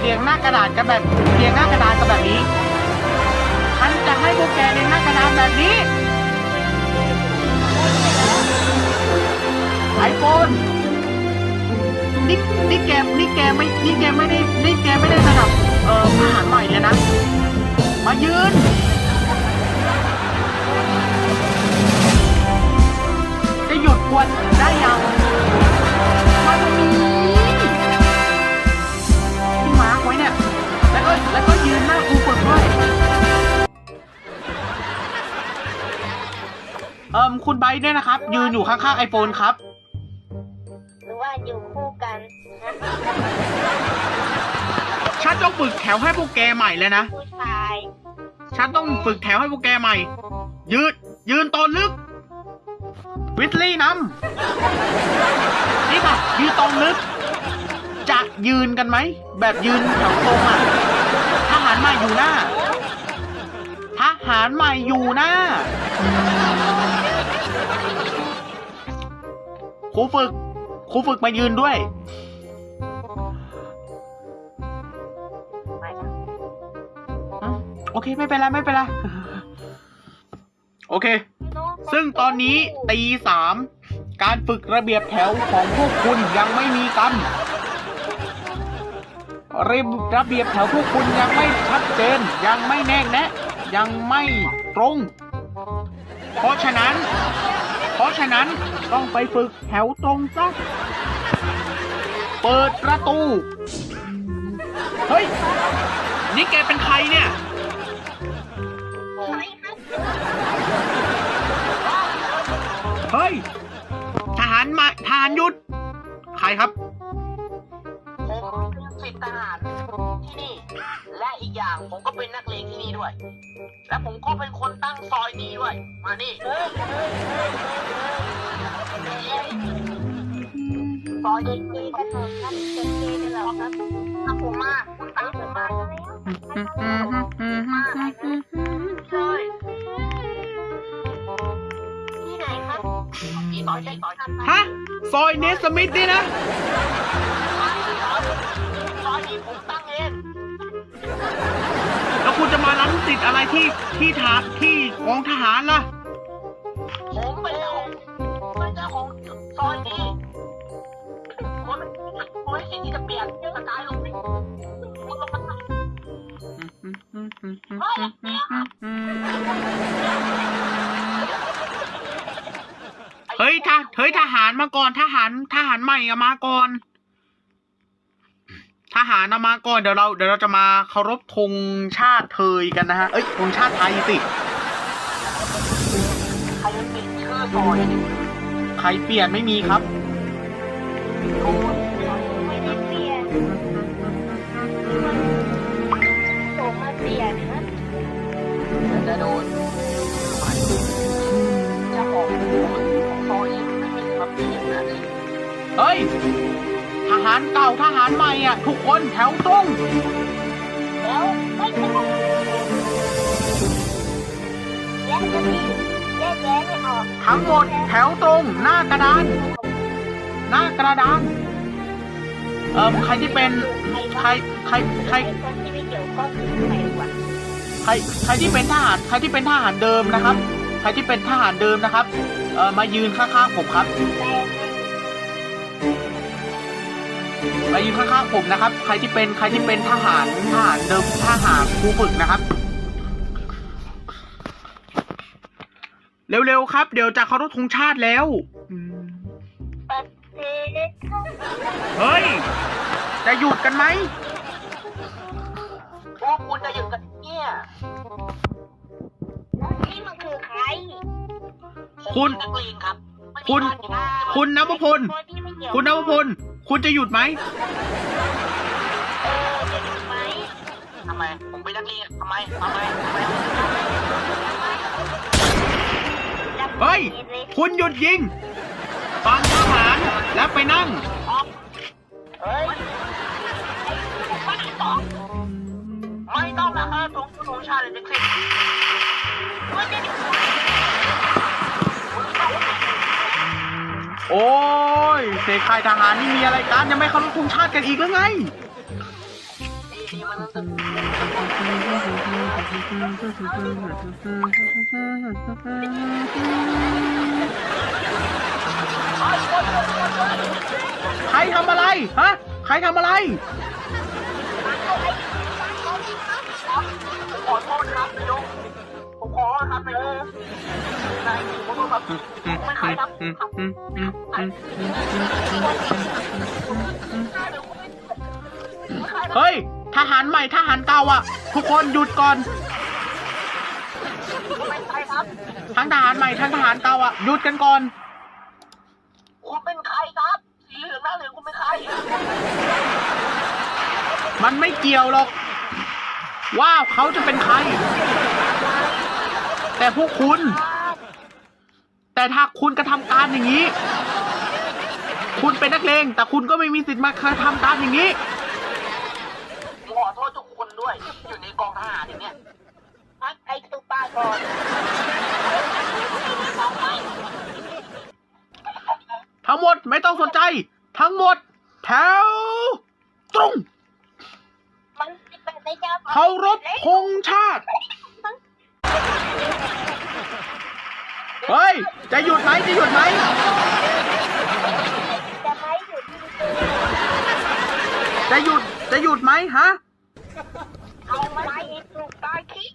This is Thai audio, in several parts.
เรียงหน้ากระดาษกันแบบเรียงหน้ากระดานกันแบบนี้ฉันจะให้พวกแกเรียงหน้ากระดานแบบนี้ไอโฟนนี่นี่แกนี่แกไม่นี่แกไม่ได้นี่แกไม่ได้ระดับเออทหารใหม่เลยนะ มายืน อิมคุณไบร์ทเนี่ยนะครับ ยืนอยู่ข้างๆไอโฟนครับ หรือว่าอยู่คู่กันนะฉันต้องฝึกแถวให้พวกแกใหม่เลยนะ ผู้ชาย ฉันต้องฝึกแถวให้พวกแกใหม่ ยืน ยืนตอนลึก วิสลี่นำนี่ค่ะยืนตอนลึก จะยืนกันไหม แบบยืนแถวตรงอะทหารใหม่อยู่หน้าทหารใหม่อยู่หน้า ครูฝึกครูฝึกมายืนด้วย ไม่นะอืมโอเคไม่เป็นไรไม่เป็นไรโอเค ซึ่งตอนนี้ตีสามการฝึกระเบียบแถวของพวกคุณยังไม่มีกันระระเบียบแถวพวกคุณยังไม่ชัดเจน ยังไม่แน่แนะ ยังไม่ตรง เพราะฉะนั้น เพราะฉะนั้นต้องไปฝึกแถวตรงซะ เปิดประตู เฮ้ย นี่แกเป็นใครเนี่ย เฮ้ย ทหารมาทหารยุด ใครครับ ผมเป็นสิทธิทหารที่นี่ อีกอย่าง ผมก็เป็นนักเลงที่นี่ด้วย และผมก็เป็นคนตั้งซอยนี้ด้วย มานี่ซอยเด็กดีกันเหรอครับเด็กดีกันเหรอครับถ้าผมมาคุณตั้ยงมามาแล้วใช่ที่ไหนครับที่ซอยใช่ซอยฮะซอยเนสมิธนี่นะ จะมาล้ำติดอะไรที่ที่ทาที่กองทหารล่ะ ผมเป็นเจ้าของเป็นเจ้าของซอยนี้คุณคุณไม่สิทธิ์ที่จะเปลี่ยนสไตล์ลงนี่คุณลงมาเฮ้ยทหเฮ้ยทหารมาก่อนทหารทหารใหม่อะมาก่อน ทหารอะมาก่อนเดี๋ยวเราเดี๋ยวเราจะมาเคารพธงชาติเทยกันนะฮะ เอ้ยธงชาติไทยสิ ใครจะเปลี่ยนชื่อซอยใครเปลี่ยนไม่มีครับคุณไม่ได้เปลี่ยนผมมาเปลี่ยนนะจะโดนารเก่าทหารใหม่อะทุกคนแถวตรงแล้วไม่ต้องแยกกันดีแยกแยะไม่ออกทั้งหมดแถวตรงหน้ากระดาน หน้ากระดาน เอ่อใครที่เป็นใครใครใคร คนที่ไม่เกี่ยวข้องคือใครวะใครใครที่เป็นทหารใครที่เป็นทหารเดิมนะครับ ใครที่เป็นทหารเดิมนะครับ เอ่อมายืนข้างๆผมครับ มายืนข้างๆผมนะครับ ใครที่เป็นใครที่เป็นทหารทหารเดิมทหารครูฝึกนะครับ เร็วๆครับ เดี๋ยวจะเคารพธงชาติแล้วอืมปฏิเสธเฮ้ย จะหยุดกันไหมพวกคุณจะหยุดกันเนี่ยนี่มันคือใครคุณนักเลงครับคุณ คุณนวพลคนที่ไม่เกี่ยวคุณนวพล คุณจะหยุดไหมเออจะถูกไหมทำไม ผมเป็นนักเลงทำไมทำไมทำไมเฮ้ย คุณหยุดยิง ฟังทหารแล้วไปนั่ง เฮ้ยไม่ต้องนะครับทงทงชาติเลยจะคลิป ยเสกค่ายทหารนี่มีอะไรกันยังไม่เคารพธงชาติกันอีกหรือไงใครทำอะไรฮะใครทำอะไร ไม่ใครครับเฮ้ย ทหารใหม่ทหารเก่าอะ ทุกคนหยุดก่อนไม่ใครครับทั้งทหารใหม่ทั้งทหารเก่าอะ หยุดกันก่อน คุณเป็นใครครับ สีเหลืองหน้าเหลืองคุณเป็นใคร มันไม่เกี่ยวหรอก ว่าเขาจะเป็นใคร แต่พวกคุณ แต่ถ้าคุณกระทำการอย่างนี้ คุณเป็นนักเลงแต่คุณก็ไม่มีสิทธิ์มากระทำการอย่างนี้ผมขอโทษทุกคนด้วย อยู่ในกองทหารอย่างเนี้ยพักไอ้ตุ๊กตาก่อนทั้งหมดไม่ต้องสนใจ ทั้งหมด แถว ตรงมันเป็นในเจ้าเคารพธงชาติ เฮ้ย จะหยุดไหมจะหยุดไหมจะไม่หยุดจะหยุดจะหยุดไหมฮะ เอาไว้ถูกตายคิด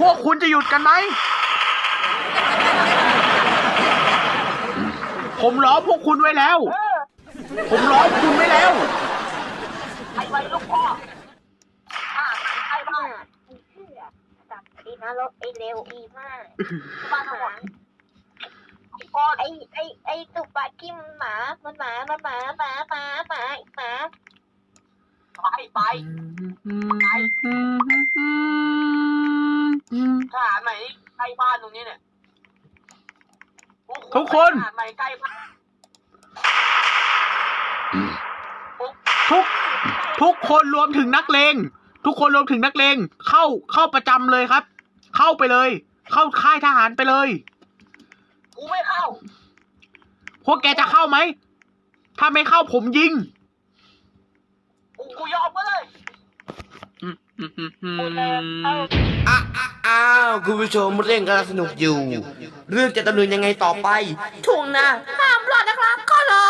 พวกคุณจะหยุดกันไหม ผมล้อพวกคุณไว้แล้ว ผมล้อคุณไว้แล้วใครไว้ลูกพ่ออ่าใครบ้าง จับอีนรกไอเร็วอีมากบ้านทั้งหมดพ่อไอไอไอตุกปากิ้มหมามันหมามันหมาหมาหมาหมาหมาไปไปทหารใหม่ใกล้บ้านตรงนี้เนี่ยทุกคนทหารใหม่ใกล้บ้านทุกทุกคนรวมถึงนักเลงทุกคนรวมถึงนักเลงเข้าเข้าประจำเลยครับ เข้าไปเลย เข้าค่ายทหารไปเลย กูไม่เข้า พวกแกจะเข้าไหม ถ้าไม่เข้าผมยิง กูกูยอมก็เลย อ้าอ้าอ้าวคุณผู้ชมเรื่องกำลังสนุกอยู่ เรื่องจะดำเนินยังไงต่อไป ช่วงหน้า ห้ามรอดนะครับ ก็รอ